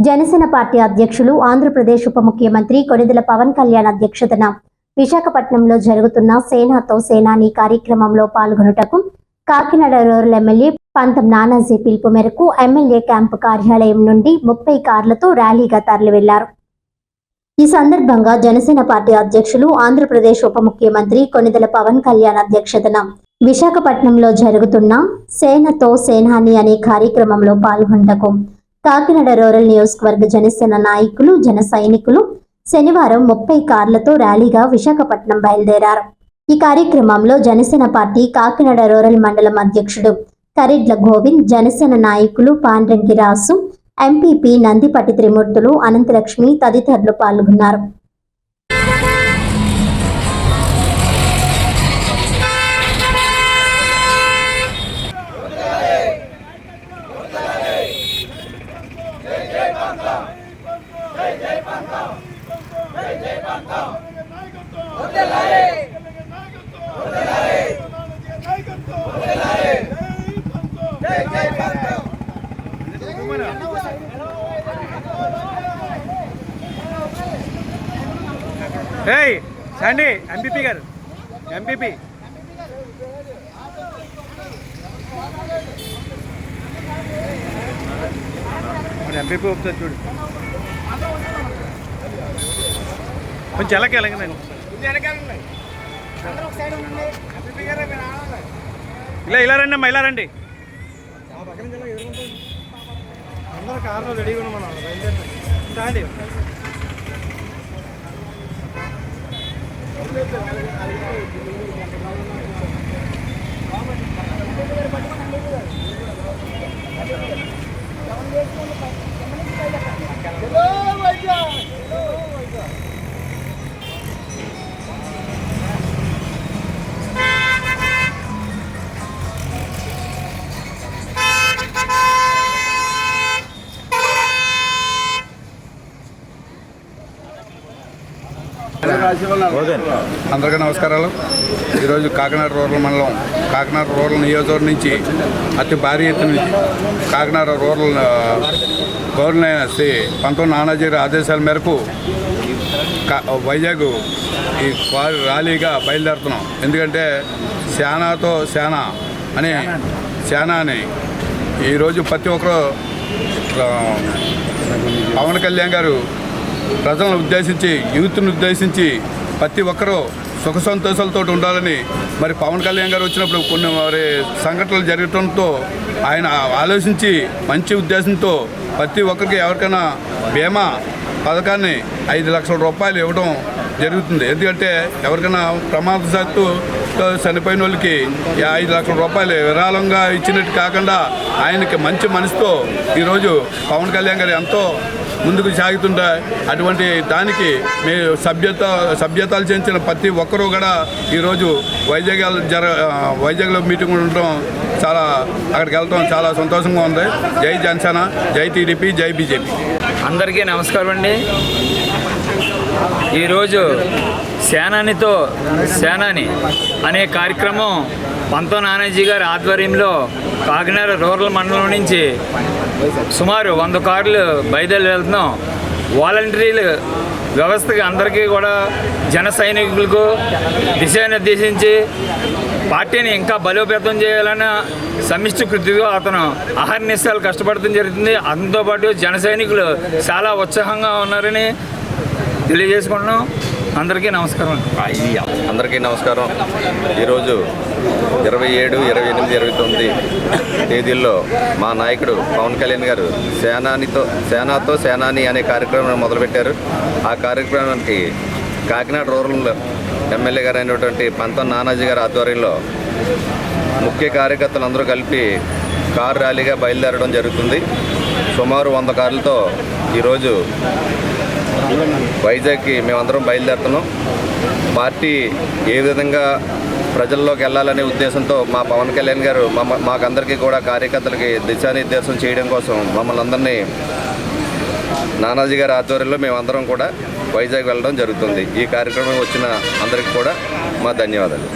Janasena party అధ్యక్షులు ఆంధ్రప్రదేశ్ ఉప ముఖ్యమంత్రి కొనిదెల పవన్ కళ్యాణ్ అధ్యక్షతన విశాఖపట్నంలో జరుగుతున్న సేనాతో సేనాని కార్యక్రమంలో పాల్గొనుటకు కాకినాడ రూరల్ ఎమ్మెల్యే పంతం నానాజీ పిలుపు మేరకు ఎమ్మెల్యే క్యాంపు కార్యాలయం నుండి ముప్పై కార్లతో ర్యాలీగా తరలివెళ్ళారు. ఈ సందర్భంగా జనసేన పార్టీ అధ్యక్షులు ఆంధ్రప్రదేశ్ ఉప ముఖ్యమంత్రి కొనిదెల పవన్ కళ్యాణ్ అధ్యక్షతన విశాఖపట్నంలో జరుగుతున్న సేనతో సేనాని అనే కార్యక్రమంలో పాల్గొంటకు కాకినాడ రూరల్ నియోజకవర్గ జనసేన నాయకులు జన సైనికులు శనివారం ముప్పై కార్లతో ర్యాలీగా విశాఖపట్నం బయలుదేరారు. ఈ కార్యక్రమంలో జనసేన పార్టీ కాకినాడ రూరల్ మండలం అధ్యక్షుడు కరిడ్ల గోవింద్ జనసేన నాయకులు పాండ్రంగి రాసు ఎంపీపీ నందిపట్టి త్రిమూర్తులు అనంతలక్ష్మి తదితరులు పాల్గొన్నారు. ఏయ్ శాండీ ఎంపీపీ గారు. ఎంపీపీ ఎంపీపీ ఒకసారి చూడు. కొంచెం ఎలాగ ఎలాగండి ఇలా ఇలా రండి అమ్మా ఇలా రండి అందరూ కార్లో రెడీగా ఉన్నాం మనం రాండి అందరికీ నమస్కారాలు. ఈరోజు కాకినాడ రూరల్ మండలం కాకినాడ రూరల్ నియోజకవర్గం నుంచి అతి భారీ ఎత్తున కాకినాడ రూరల్ ఆ, గవర్నర్ శ్రీ పంతొమ్మిది నానాజీ ఆదేశాల మేరకు వైజాగ్ ఈ కారు ర్యాలీగా బయలుదేరుతున్నాం. ఎందుకంటే శానాతో శానా అని శానా అని ఈరోజు ప్రతి ఒక్కరు పవన్ కళ్యాణ్ గారు ప్రజలను ఉద్దేశించి యూత్ని ఉద్దేశించి ప్రతి ఒక్కరూ సుఖ సంతోషాలతో ఉండాలని మరి పవన్ కళ్యాణ్ గారు వచ్చినప్పుడు కొన్ని మరి సంఘటనలు జరగడంతో ఆయన ఆలోచించి మంచి ఉద్దేశంతో ప్రతి ఒక్కరికి ఎవరికైనా బీమా పథకాన్ని ఐదు లక్షల రూపాయలు ఇవ్వడం జరుగుతుంది. ఎందుకంటే ఎవరికైనా ప్రమాదశాత్తు చనిపోయిన వాళ్ళకి ఐదు లక్షల రూపాయలు విరాళంగా ఇచ్చినట్టు కాకుండా ఆయనకి మంచి మనసుతో ఈరోజు పవన్ కళ్యాణ్ గారు ఎంతో ముందుకు సాగుతుంటే అటువంటి దానికి మీ సభ్యత సభ్యతలు చెందిన ప్రతి ఒక్కరూ కూడా ఈరోజు వైజాగ్ జర వైజాగ్లో మీటింగ్ ఉండటం చాలా అక్కడికి వెళ్ళటం చాలా సంతోషంగా ఉంది. జై జనసేన జై టీడీపీ జై బీజేపీ. అందరికీ నమస్కారం అండి. ఈరోజు సేనానితో సేనాని అనే కార్యక్రమం పంతో నానాజీ గారి ఆధ్వర్యంలో కాకినాడ రూరల్ మండలం నుంచి సుమారు వంద కార్లు బయలుదేరి వెళ్తున్నాం. వాలంటీర్లు వ్యవస్థకి అందరికీ కూడా జన సైనికులకు దిశానిర్దేశించి పార్టీని ఇంకా బలోపేతం చేయాలన్న సమిష్టి కృతిగా అతను అహర్నిశాలు కష్టపడటం జరుగుతుంది. అతనితో పాటు జన సైనికులు చాలా ఉత్సాహంగా ఉన్నారని తెలియజేసుకుంటున్నాం. అందరికీ నమస్కారం. అందరికీ నమస్కారం. ఈరోజు ఇరవై ఏడు ఇరవై ఎనిమిది ఇరవై తొమ్మిది తేదీల్లో మా నాయకుడు పవన్ కళ్యాణ్ గారు సేనానితో సేనాతో సేనాని అనే కార్యక్రమం మొదలుపెట్టారు. ఆ కార్యక్రమానికి కాకినాడ రూరల్ ఎమ్మెల్యే గారు అయినటువంటి పంతం నానాజీ గారి ఆధ్వర్యంలో ముఖ్య కార్యకర్తలు అందరూ కలిపి కారు ర్యాలీగా బయలుదేరడం జరుగుతుంది. సుమారు వంద కార్లతో ఈరోజు వైజాగ్కి మేమందరం బయలుదేరుతున్నాం. పార్టీ ఏ విధంగా ప్రజల్లోకి వెళ్ళాలనే ఉద్దేశంతో మా పవన్ కళ్యాణ్ గారు మమ్మ మాకందరికీ కూడా కార్యకర్తలకి దిశానిర్దేశం చేయడం కోసం మమ్మల్ని అందరినీ నానాజీ గారి ఆధ్వర్యంలో మేమందరం కూడా వైజాగ్ వెళ్ళడం జరుగుతుంది. ఈ కార్యక్రమం వచ్చిన అందరికీ కూడా మా ధన్యవాదాలు.